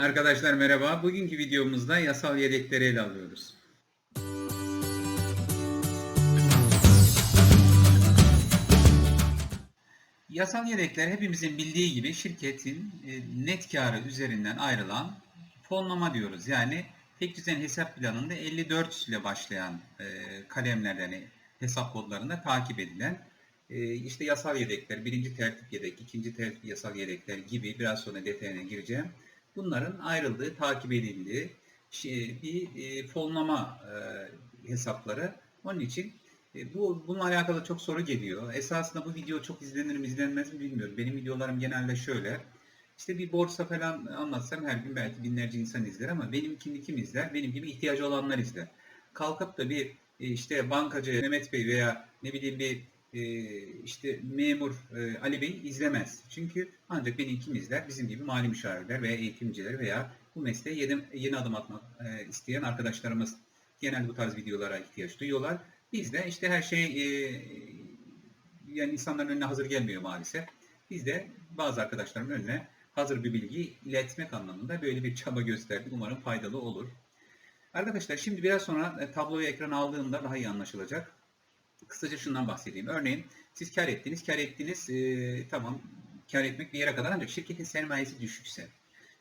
Arkadaşlar merhaba. Bugünkü videomuzda yasal yedekleri ele alıyoruz. Yasal yedekler hepimizin bildiği gibi şirketin e, net karı üzerinden ayrılan fonlama diyoruz. Yani tek düzen hesap planında 54 ile başlayan e, kalemlerden hesap kodlarında takip edilen e, işte yasal yedekler, birinci tertip yedek, ikinci tertip yasal yedekler gibi biraz sonra detayına gireceğim. Bunların ayrıldığı, takip edildiği şey, bir e, fonlama e, hesapları. Onun için e, bu bununla alakalı çok soru geliyor. Esasında bu video çok izlenir mi izlenmez mi bilmiyorum. Benim videolarım genelde şöyle. İşte bir borsa falan anlatsam her gün belki binlerce insan izler ama benimkini kim izler? Benim gibi ihtiyacı olanlar izler. Kalkıp da bir e, işte bankacı Mehmet Bey veya ne bileyim bir e, işte memur e, Ali Bey izlemez. Çünkü ancak beni kim izler? Bizim gibi mali müşavirler veya eğitimciler veya bu mesleğe yeni, yeni adım atmak e, isteyen arkadaşlarımız genelde bu tarz videolara ihtiyaç duyuyorlar. Biz de işte her şey e, yani insanların önüne hazır gelmiyor maalesef. Biz de bazı arkadaşların önüne hazır bir bilgi iletmek anlamında böyle bir çaba gösterdik. Umarım faydalı olur. Arkadaşlar şimdi biraz sonra e, tabloyu ekrana aldığımda daha iyi anlaşılacak. Kısaca şundan bahsedeyim. Örneğin siz kar ettiniz, kar ettiniz, e, tamam kar etmek bir yere kadar ancak şirketin sermayesi düşükse,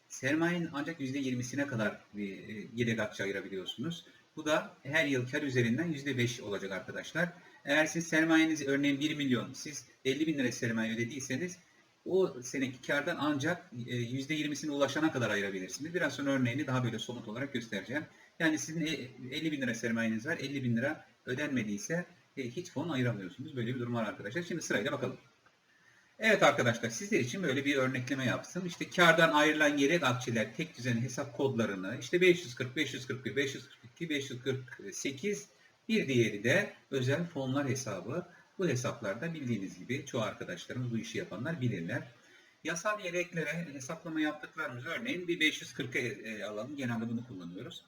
sermayenin ancak %20'sine kadar bir e, yedek akçe ayırabiliyorsunuz. Bu da her yıl kar üzerinden %5 olacak arkadaşlar. Eğer siz sermayeniz örneğin 1 milyon, siz 50 bin lira sermaye ödediyseniz o seneki kardan ancak e, %20'sine ulaşana kadar ayırabilirsiniz. Biraz sonra örneğini daha böyle somut olarak göstereceğim. Yani sizin e, 50 bin lira sermayeniz var, 50 bin lira ödenmediyse e, hiç fon ayıramıyorsunuz. Böyle bir durum var arkadaşlar. Şimdi sırayla bakalım. Evet arkadaşlar sizler için böyle bir örnekleme yaptım. İşte kardan ayrılan yedek akçeler tek düzen hesap kodlarını işte 540, 541, 542, 548 bir diğeri de özel fonlar hesabı. Bu hesaplarda bildiğiniz gibi çoğu arkadaşlarımız bu işi yapanlar bilirler. Yasal yedeklere hesaplama yaptıklarımız örneğin bir 540'a alalım. Genelde bunu kullanıyoruz.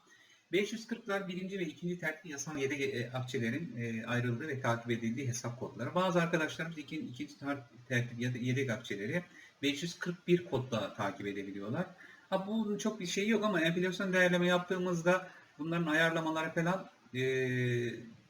540'lar birinci ve ikinci tertip yasal yedek e, akçelerin e, ayrıldığı ve takip edildiği hesap kodları. Bazı arkadaşlarımız ikinci, ikinci tertip yedek akçeleri 541 kodla takip edebiliyorlar. Ha, bunun çok bir şey yok ama enflasyon değerleme yaptığımızda bunların ayarlamaları falan e,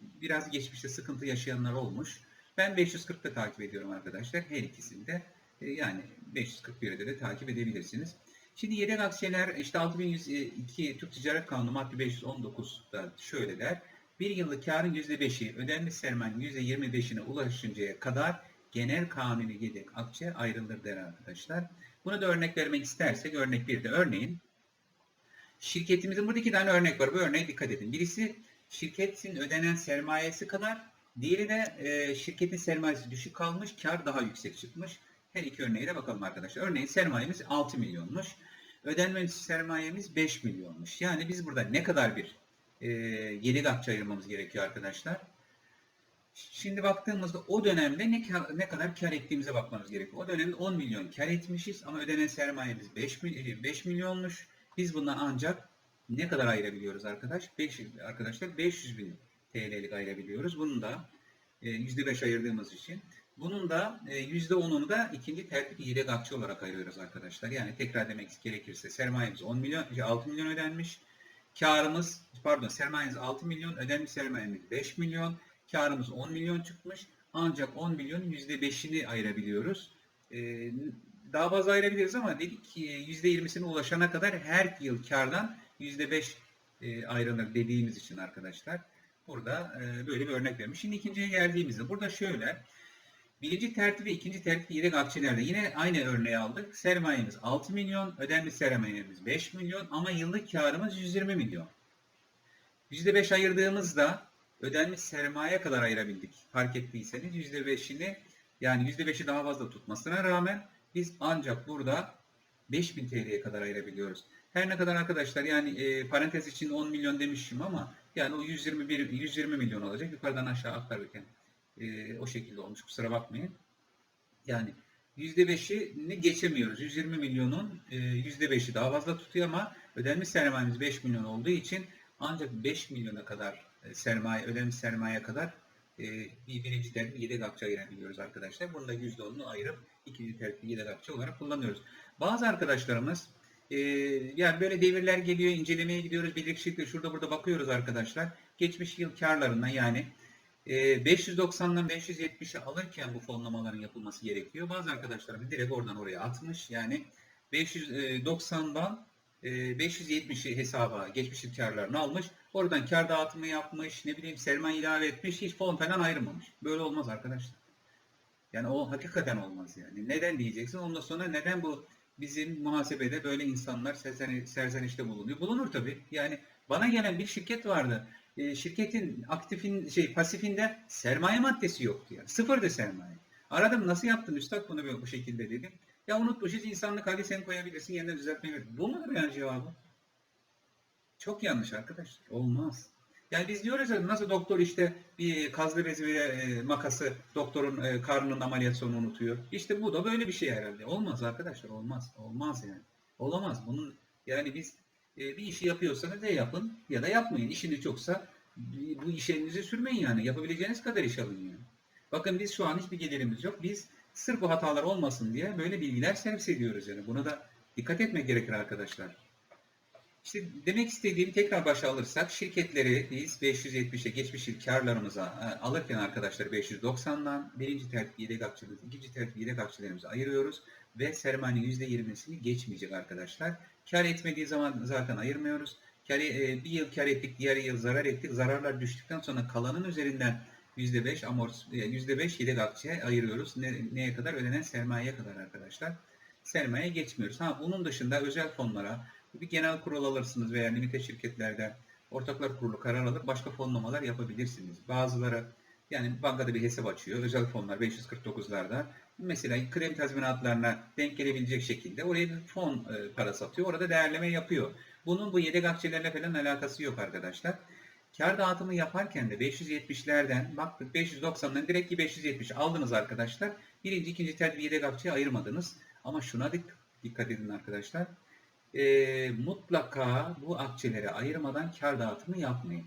biraz geçmişte sıkıntı yaşayanlar olmuş. Ben 540'ta takip ediyorum arkadaşlar. Her ikisinde e, yani 541'de de takip edebilirsiniz. Şimdi yedek aksiyeler işte 6102 Türk Ticaret Kanunu madde 519'da şöyle der. Bir yıllık karın %5'i ödenmiş sermayenin %25'ine ulaşıncaya kadar genel kanuni yedek akçe ayrılır der arkadaşlar. Buna da örnek vermek istersek örnek bir de örneğin şirketimizin burada iki tane örnek var. Bu örneğe dikkat edin. Birisi şirketin ödenen sermayesi kadar, diğeri de e, şirketin sermayesi düşük kalmış, kar daha yüksek çıkmış. Her iki örneğe de bakalım arkadaşlar. Örneğin sermayemiz 6 milyonmuş. Ödenmemiş sermayemiz 5 milyonmuş. Yani biz burada ne kadar bir e, yedek akçe ayırmamız gerekiyor arkadaşlar. Şimdi baktığımızda o dönemde ne, kar, ne kadar kar ettiğimize bakmamız gerekiyor. O dönemde 10 milyon kar etmişiz ama ödenen sermayemiz 5, 5 milyonmuş. Biz bundan ancak ne kadar ayırabiliyoruz arkadaş? 5, arkadaşlar 500 bin TL'lik ayırabiliyoruz. Bunu da e, %5 ayırdığımız için. Bunun da %10'unu da ikinci tertip akçe olarak ayırıyoruz arkadaşlar. Yani tekrar demek gerekirse sermayemiz 10 milyon, 6 milyon ödenmiş. Karımız, pardon sermayemiz 6 milyon, ödenmiş sermayemiz 5 milyon. Karımız 10 milyon çıkmış. Ancak 10 milyonun %5'ini ayırabiliyoruz. Daha fazla ayırabiliriz ama dedik ki %20'sine ulaşana kadar her yıl kardan %5 ayrılır dediğimiz için arkadaşlar. Burada böyle bir örnek vermiş. Şimdi ikinciye geldiğimizde burada şöyle Birinci tertip ve ikinci tertip yedek akçelerde yine aynı örneği aldık. Sermayemiz 6 milyon, ödenmiş sermayemiz 5 milyon ama yıllık karımız 120 milyon. %5 ayırdığımızda ödenmiş sermaye kadar ayırabildik. Fark ettiyseniz %5'ini yani %5'i daha fazla tutmasına rağmen biz ancak burada 5000 TL'ye kadar ayırabiliyoruz. Her ne kadar arkadaşlar yani e, parantez için 10 milyon demişim ama yani o 121 120 milyon olacak. Yukarıdan aşağı aktarırken e, o şekilde olmuş kusura bakmayın. Yani %5'ini geçemiyoruz. 120 milyonun e, %5'i daha fazla tutuyor ama ödenmiş sermayemiz 5 milyon olduğu için ancak 5 milyona kadar e, sermaye, ödenmiş sermayeye kadar e, bir birinci tertip yedek akçe ayırabiliyoruz arkadaşlar. Bunu da %10'unu ayırıp ikinci tertip yedek akçe olarak kullanıyoruz. Bazı arkadaşlarımız yani böyle devirler geliyor, incelemeye gidiyoruz, birlikte şurada burada bakıyoruz arkadaşlar. Geçmiş yıl karlarından yani e, 590'dan 570'e alırken bu fonlamaların yapılması gerekiyor. Bazı arkadaşlarımız direkt oradan oraya atmış. Yani 590'dan e, 570'i hesaba geçmiş karlarını almış. Oradan kar dağıtımı yapmış, ne bileyim sermaye ilave etmiş, hiç fon falan ayırmamış. Böyle olmaz arkadaşlar. Yani o hakikaten olmaz yani. Neden diyeceksin? Ondan sonra neden bu bizim muhasebede böyle insanlar serzeni, serzenişte bulunuyor? Bulunur tabii. Yani bana gelen bir şirket vardı. E, şirketin aktifin şey pasifinde sermaye maddesi yoktu yani. Sıfırdı sermaye. Aradım nasıl yaptın üstad bunu böyle bu şekilde dedim. Ya unutmuşuz insanlık hali sen koyabilirsin yerine düzeltmeyi. Bu mudur yani cevabı? Çok yanlış arkadaşlar. Olmaz. Yani biz diyoruz ya nasıl doktor işte bir kazlı bezi ve e, makası doktorun e, karnının ameliyat sonunu unutuyor. İşte bu da böyle bir şey herhalde. Olmaz arkadaşlar olmaz. Olmaz yani. Olamaz. Bunun yani biz e, bir işi yapıyorsanız ne yapın ya da yapmayın. İşiniz çoksa bu iş elinizi sürmeyin yani. Yapabileceğiniz kadar iş alın yani. Bakın biz şu an hiçbir gelirimiz yok. Biz sırf bu hatalar olmasın diye böyle bilgiler servis ediyoruz yani. Buna da dikkat etmek gerekir arkadaşlar. İşte demek istediğim tekrar başa alırsak şirketleri biz 570'e geçmiş yıl karlarımıza e, alırken arkadaşlar 590'dan birinci tertip yedek akçelerimizi, ikinci tertip yedek akçelerimizi ayırıyoruz ve sermayenin %20'sini geçmeyecek arkadaşlar. Kar etmediği zaman zaten ayırmıyoruz. Kar, e, bir yıl kar ettik, diğer yıl zarar ettik. Zararlar düştükten sonra kalanın üzerinden %5 amort, e, %5 yedek akçeye ayırıyoruz. Ne, neye kadar? Ödenen sermayeye kadar arkadaşlar. Sermaye geçmiyoruz. Ha bunun dışında özel fonlara bir genel kurul alırsınız veya limite şirketlerde ortaklar kurulu karar alır başka fonlamalar yapabilirsiniz. Bazıları yani bankada bir hesap açıyor. Özel fonlar 549'larda. Mesela kredi tazminatlarına denk gelebilecek şekilde oraya bir fon e, parası atıyor. Orada değerleme yapıyor. Bunun bu yedek akçelerle falan alakası yok arkadaşlar. Kar dağıtımı yaparken de 570'lerden baktık 590'dan direkt ki 570 aldınız arkadaşlar. Birinci, ikinci tertip yedek akçeye ayırmadınız. Ama şuna dikkat edin arkadaşlar e, mutlaka bu akçelere ayırmadan kar dağıtımı yapmayın.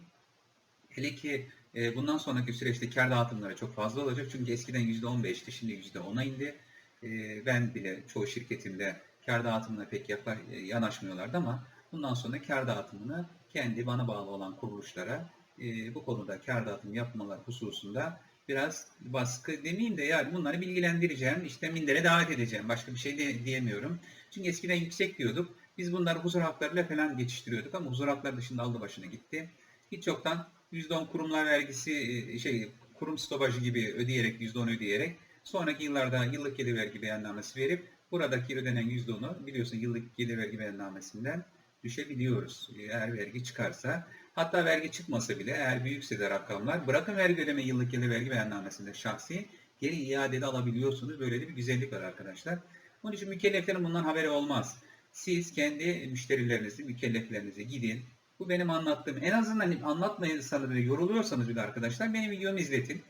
Hele ki e, bundan sonraki süreçte kar dağıtımları çok fazla olacak. Çünkü eskiden %15'ti şimdi %10'a indi. E, ben bile çoğu şirketimde kar dağıtımına pek yaklaş, e, yanaşmıyorlardı ama bundan sonra kar dağıtımını kendi bana bağlı olan kuruluşlara e, bu konuda kar dağıtımı yapmalar hususunda biraz baskı demeyeyim de yani bunları bilgilendireceğim. işte mindere davet edeceğim. Başka bir şey de diyemiyorum. Çünkü eskiden yüksek diyorduk. Biz bunları huzur haklarıyla falan geçiştiriyorduk ama huzur hakları dışında aldı başına gitti. Hiç yoktan %10 kurumlar vergisi e, şey kurum stopajı gibi ödeyerek %10 ödeyerek sonraki yıllarda yıllık gelir vergi beyannamesi verip buradaki ödenen %10'u biliyorsun yıllık gelir vergi beyannamesinden düşebiliyoruz. Eğer vergi çıkarsa hatta vergi çıkmasa bile eğer büyükse de rakamlar bırakın vergi ödeme yıllık gelir vergi beyannamesinde şahsi geri iadede alabiliyorsunuz. Böyle de bir güzellik var arkadaşlar. Onun için mükelleflerin bundan haberi olmaz. Siz kendi müşterilerinizi, mükelleflerinize gidin. Bu benim anlattığım. En azından anlatmayırsanız ve yoruluyorsanız bile arkadaşlar benim videomu izletin.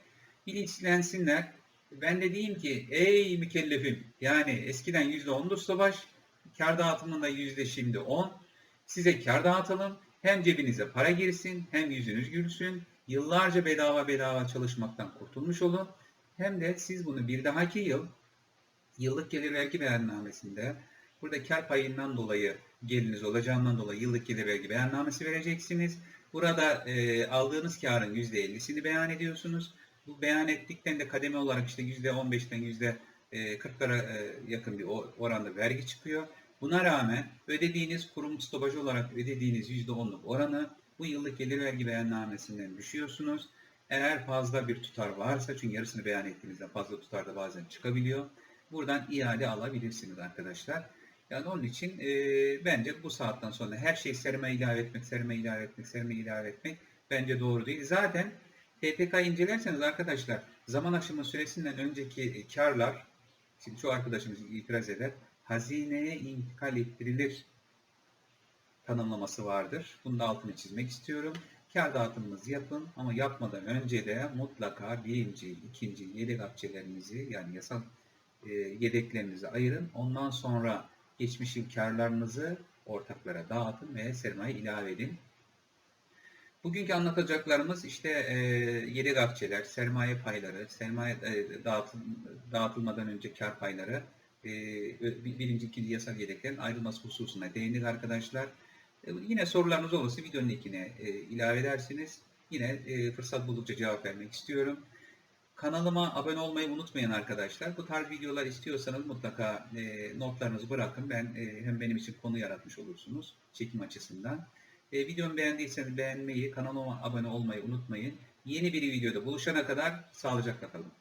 Bilinçlensinler. Ben de diyeyim ki ey mükellefim yani eskiden %10'du stobaş. Kar dağıtımında yüzde şimdi 10. Size kar dağıtalım. Hem cebinize para girsin hem yüzünüz gülsün. Yıllarca bedava bedava çalışmaktan kurtulmuş olun. Hem de siz bunu bir dahaki yıl yıllık gelir vergi beyannamesinde Burada kar payından dolayı geliriniz olacağından dolayı yıllık gelir vergi beyannamesi vereceksiniz. Burada e, aldığınız karın %50'sini beyan ediyorsunuz. Bu beyan ettikten de kademe olarak işte %15'ten %40'lara e, yakın bir oranda vergi çıkıyor. Buna rağmen ödediğiniz kurum stopajı olarak ödediğiniz %10'luk oranı bu yıllık gelir vergi beyannamesinden düşüyorsunuz. Eğer fazla bir tutar varsa çünkü yarısını beyan ettiğinizde fazla tutar da bazen çıkabiliyor. Buradan iade alabilirsiniz arkadaşlar. Yani onun için e, bence bu saatten sonra her şeyi serime ilave etmek, serime ilave etmek, serime ilave etmek bence doğru değil. Zaten TPK incelerseniz arkadaşlar zaman aşımı süresinden önceki karlar, şimdi çoğu arkadaşımız itiraz eder, hazineye intikal ettirilir tanımlaması vardır. Bunu da altını çizmek istiyorum. Kar dağıtımınızı yapın ama yapmadan önce de mutlaka birinci, ikinci yedek akçelerinizi yani yasal e, yedeklerinizi ayırın. Ondan sonra geçmiş yıl karlarınızı ortaklara dağıtın ve sermaye ilave edin. Bugünkü anlatacaklarımız işte e, yedek akçeler, sermaye payları, sermaye e, dağıtıl, dağıtılmadan önce kar payları e, bir- birinci, ikinci yasal yedeklerin ayrılması hususuna değindik arkadaşlar. E, yine sorularınız olursa videonun linkine e, ilave edersiniz. Yine e, fırsat buldukça cevap vermek istiyorum. Kanalıma abone olmayı unutmayın arkadaşlar. Bu tarz videolar istiyorsanız mutlaka e, notlarınızı bırakın. Ben e, hem benim için konu yaratmış olursunuz çekim açısından. E, videomu beğendiyseniz beğenmeyi, kanalıma abone olmayı unutmayın. Yeni bir videoda buluşana kadar sağlıcakla kalın.